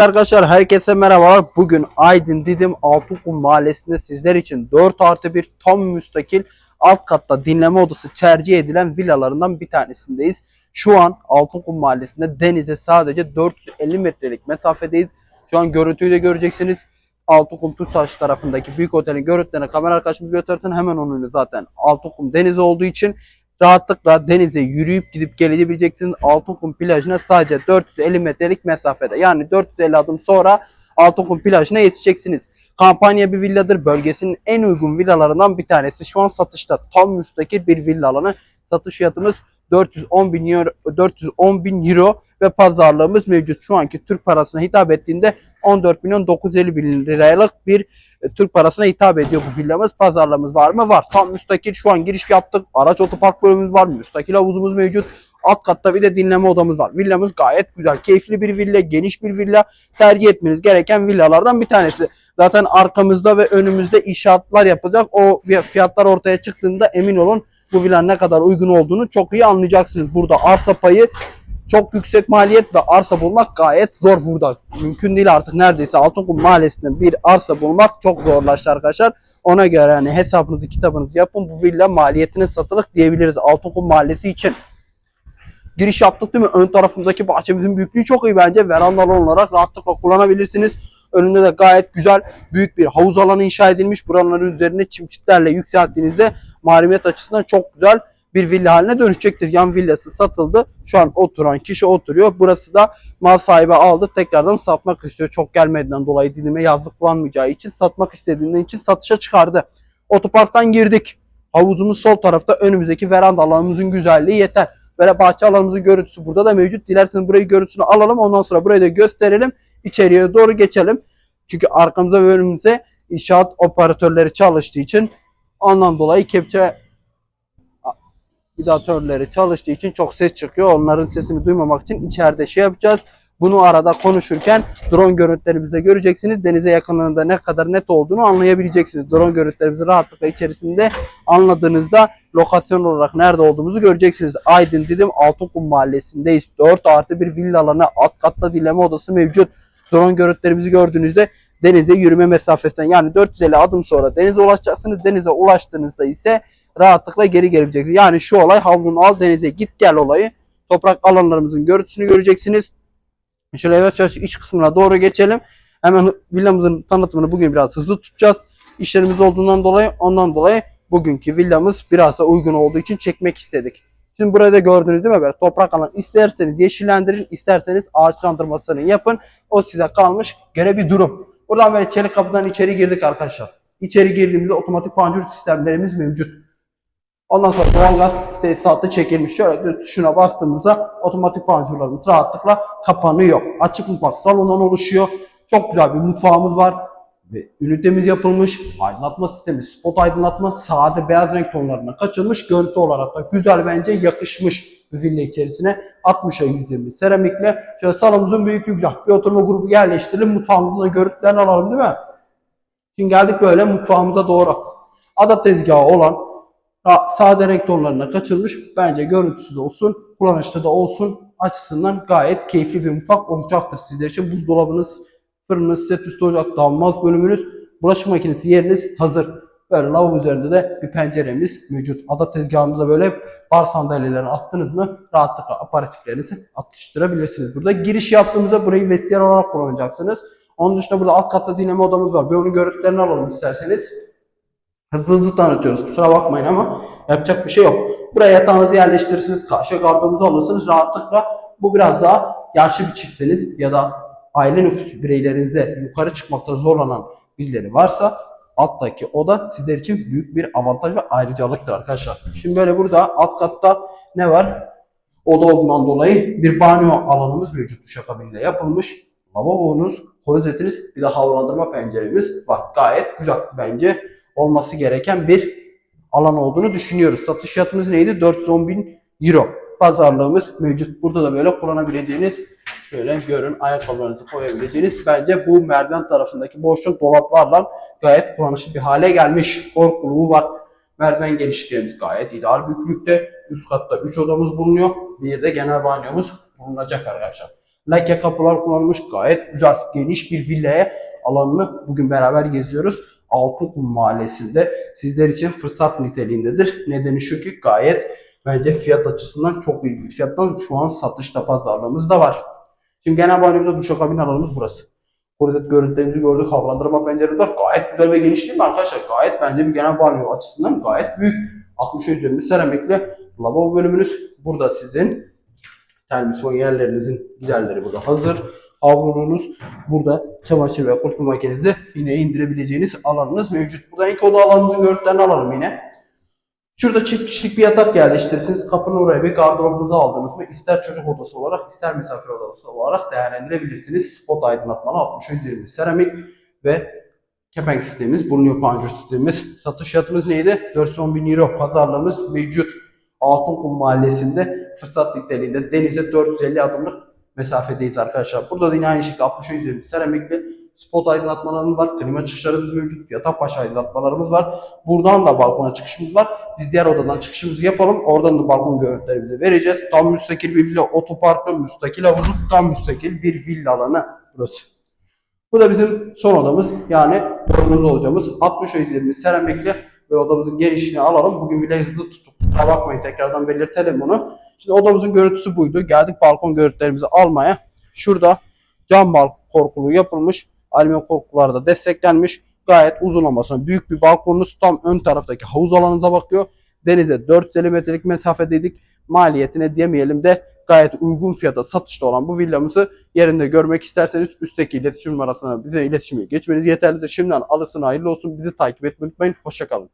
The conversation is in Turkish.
Arkadaşlar herkese merhabalar. Bugün Aydın Didim Altınkum Mahallesi'nde sizler için 4 artı 1 tam müstakil alt katta dinleme odası tercih edilen villalarından bir tanesindeyiz. Şu an Altınkum Mahallesi'nde denize sadece 450 metrelik mesafedeyiz. Şu an görüntüyü de göreceksiniz. Altınkum Tuztaş tarafındaki büyük otelin görüntülerine kamera arkadaşımız göstersin. Hemen onun zaten Altınkum denizi olduğu için rahatlıkla denize yürüyüp gidip gelebileceksiniz. Altınkum plajına sadece 450 metrelik mesafede. Yani 450 adım sonra Altınkum plajına yetişeceksiniz. Kampanya bir villadır. Bölgesinin en uygun villalarından bir tanesi. Şu an satışta tam müstakil bir villa alanı. Satış fiyatımız 410 bin euro, 410 bin euro ve pazarlığımız mevcut. Şu anki Türk parasına hitap ettiğinde 14 milyon 950 bin liralık bir e, Türk parasına hitap ediyor bu villamız. Pazarlığımız var mı? Var. Tam müstakil. Şu an giriş yaptık. Araç otopark bölümümüz var. Müstakil havuzumuz mevcut. Alt katta bir de dinleme odamız var. Villamız gayet güzel. Keyifli bir villa. Geniş bir villa. Tercih etmeniz gereken villalardan bir tanesi. Zaten arkamızda ve önümüzde inşaatlar yapacak. O fiyatlar ortaya çıktığında emin olun bu villanın ne kadar uygun olduğunu çok iyi anlayacaksınız. Burada arsa payı çok yüksek maliyet ve arsa bulmak gayet zor burada. Mümkün değil artık neredeyse Altınkum Mahallesi'nde bir arsa bulmak çok zorlaştı arkadaşlar. Ona göre hani hesabınızı kitabınızı yapın. Bu villa maliyetine satılık diyebiliriz Altınkum Mahallesi için. Giriş yaptık değil mi? Ön tarafındaki bahçemizin büyüklüğü çok iyi bence. Verandalı olarak rahatlıkla kullanabilirsiniz. Önünde de gayet güzel büyük bir havuz alanı inşa edilmiş. Buranın üzerine çimçitlerle yükselttiğinizde mahremiyet açısından çok güzel bir villa haline dönüşecektir. Yan villası satıldı. Şu an oturan kişi oturuyor. Burası da mal sahibi aldı. Tekrardan satmak istiyor. Çok gelmediğinden dolayı dilime yazlık kullanmayacağı için satmak istediğinden için satışa çıkardı. Otoparktan girdik. Havuzumuz sol tarafta. Önümüzdeki veranda alanımızın güzelliği yeter. Böyle bahçe alanımızın görüntüsü burada da mevcut. Dilerseniz burayı görüntüsünü alalım. Ondan sonra burayı da gösterelim. İçeriye doğru geçelim. Çünkü arkamıza ve önümüze inşaat operatörleri çalıştığı için ondan dolayı kepçe vidatörleri çalıştığı için çok ses çıkıyor. Onların sesini duymamak için içeride şey yapacağız. Bunu arada konuşurken drone görüntülerimizde göreceksiniz. Denize yakınlığında ne kadar net olduğunu anlayabileceksiniz. Drone görüntülerimizi rahatlıkla içerisinde anladığınızda lokasyon olarak nerede olduğumuzu göreceksiniz. Aydın Didim Altınkum Mahallesi'ndeyiz. 4 artı bir villa alanı, alt katta dileme odası mevcut. Drone görüntülerimizi gördüğünüzde denize yürüme mesafesinden yani 450 adım sonra denize ulaşacaksınız. Denize ulaştığınızda ise rahatlıkla geri gelebileceksiniz. Yani şu olay havlunu al denize git gel olayı. Toprak alanlarımızın görüntüsünü göreceksiniz. Şöyle yavaş yavaş iç kısmına doğru geçelim. Hemen villamızın tanıtımını bugün biraz hızlı tutacağız. İşlerimiz olduğundan dolayı ondan dolayı bugünkü villamız biraz da uygun olduğu için çekmek istedik. Şimdi burada gördünüz değil mi? Böyle toprak alan isterseniz yeşillendirin, isterseniz ağaçlandırmasını yapın. O size kalmış göre bir durum. Buradan böyle çelik kapıdan içeri girdik arkadaşlar. İçeri girdiğimizde otomatik panjur sistemlerimiz mevcut. Ondan sonra doğalgaz tesisatı çekilmiş. Şöyle tuşuna bastığımızda otomatik panjurlarımız rahatlıkla kapanıyor. Açık mutfak salondan oluşuyor. Çok güzel bir mutfağımız var. Ve ünitemiz yapılmış. Aydınlatma sistemi, spot aydınlatma, sade beyaz renk tonlarına kaçılmış. Görüntü olarak da güzel bence yakışmış bir villa içerisine. 60'a %20 seramikle. Şöyle salonumuzun büyüklüğü güzel. Bir oturma grubu yerleştirelim. Mutfağımızın da görüntülerini alalım değil mi? Şimdi geldik böyle mutfağımıza doğru. Ada tezgahı olan sade renk tonlarına kaçılmış. Bence görüntüsü de olsun, kullanışlı da olsun açısından gayet keyifli bir mutfak olacaktır sizler için. Buzdolabınız, fırınınız, set üstü ocak, damlaz bölümünüz, bulaşık makinesi yeriniz hazır. Böyle lavabo üzerinde de bir penceremiz mevcut. Ada tezgahında da böyle bar sandalyeleri attınız mı rahatlıkla aparatiflerinizi atıştırabilirsiniz. Burada giriş yaptığımızda burayı vestiyer olarak kullanacaksınız. Onun dışında burada alt katta dinleme odamız var. Bir onun görüntülerini alalım isterseniz. Hızlı hızlı tanıtıyoruz. Kusura bakmayın ama yapacak bir şey yok. Buraya yatağınızı yerleştirirsiniz. Karşıya gardırobumuzu alırsınız rahatlıkla. Bu biraz daha yaşlı bir çiftseniz ya da aile nüfus bireylerinizde yukarı çıkmakta zorlanan birileri varsa alttaki oda sizler için büyük bir avantaj ve ayrıcalıktır arkadaşlar. Şimdi böyle burada alt katta ne var? Oda olduğundan dolayı bir banyo alanımız mevcut duşakabinle yapılmış. Lavabonuz, klozetiniz, bir de havalandırma penceremiz var. Gayet güzel bence olması gereken bir alan olduğunu düşünüyoruz. Satış fiyatımız neydi? 410 bin euro. Pazarlığımız mevcut. Burada da böyle kullanabileceğiniz şöyle görün ayakkabılarınızı koyabileceğiniz bence bu merdiven tarafındaki boşluk dolaplarla gayet kullanışlı bir hale gelmiş. Korkuluğu var. Merdiven genişliğimiz gayet ideal büyüklükte. Üst katta 3 odamız bulunuyor. Bir de genel banyomuz bulunacak arkadaşlar. Lake kapılar kullanılmış. Gayet güzel, geniş bir villaya alanını bugün beraber geziyoruz. Altınkum Mahallesi'nde sizler için fırsat niteliğindedir. Nedeni şu ki gayet bence fiyat açısından çok iyi bir fiyattan şu an satışta pazarlığımız da var. Şimdi genel banyoda duşakabin alanımız burası. Burada görüntülerimizi gördük. Havalandırma pencereleri var. Gayet güzel ve geniş değil mi arkadaşlar? Gayet bence bir genel banyo açısından gayet büyük. 60 üzerinde seramikli lavabo bölümünüz. Burada sizin termisyon yerlerinizin giderleri burada hazır. Havlunuz burada çamaşır ve kurutma makinenizi yine indirebileceğiniz alanınız mevcut. Burada ilk oda alanının görüntülerini alalım yine. Şurada çift kişilik bir yatak yerleştirirsiniz. Kapının oraya bir gardırobunuzu aldınız mı ister çocuk odası olarak ister misafir odası olarak değerlendirebilirsiniz. Spot aydınlatmalı 60 üzerinde seramik ve kepenk sistemimiz, bulunuyor panjur sistemimiz. Satış fiyatımız neydi? 410 bin euro. Pazarlığımız mevcut. Altınkum Mahallesi'nde fırsat niteliğinde denize 450 adımlık mesafedeyiz arkadaşlar. Burada da yine aynı şekilde 60 üzerinde seramikli spot aydınlatmalarımız var. Klima çıkışlarımız mevcut. Yatak başı aydınlatmalarımız var. Buradan da balkona çıkışımız var. Biz diğer odadan çıkışımızı yapalım. Oradan da balkon görüntülerimizi vereceğiz. Tam müstakil bir villa otoparkı, müstakil havuzu, tam müstakil bir villa alanı burası. Bu da bizim son odamız. Yani odamız olacağımız 60 üzerinde seramikli ve odamızın genişliğini alalım. Bugün bile hızlı tuttuk. Kusura bakmayın tekrardan belirtelim bunu. Şimdi odamızın görüntüsü buydu. Geldik balkon görüntülerimizi almaya. Şurada cam balkon korkulu yapılmış. Alüminyum korkular da desteklenmiş. Gayet uzun olmasına büyük bir balkonunuz tam ön taraftaki havuz alanınıza bakıyor. Denize 450 metrelik mesafedeydik. Maliyetine demeyelim de gayet uygun fiyata satışta olan bu villamızı yerinde görmek isterseniz üstteki iletişim numarasına bize iletişime geçmeniz yeterlidir. Şimdiden alısına hayırlı olsun. Bizi takip etmeyi unutmayın. Hoşçakalın.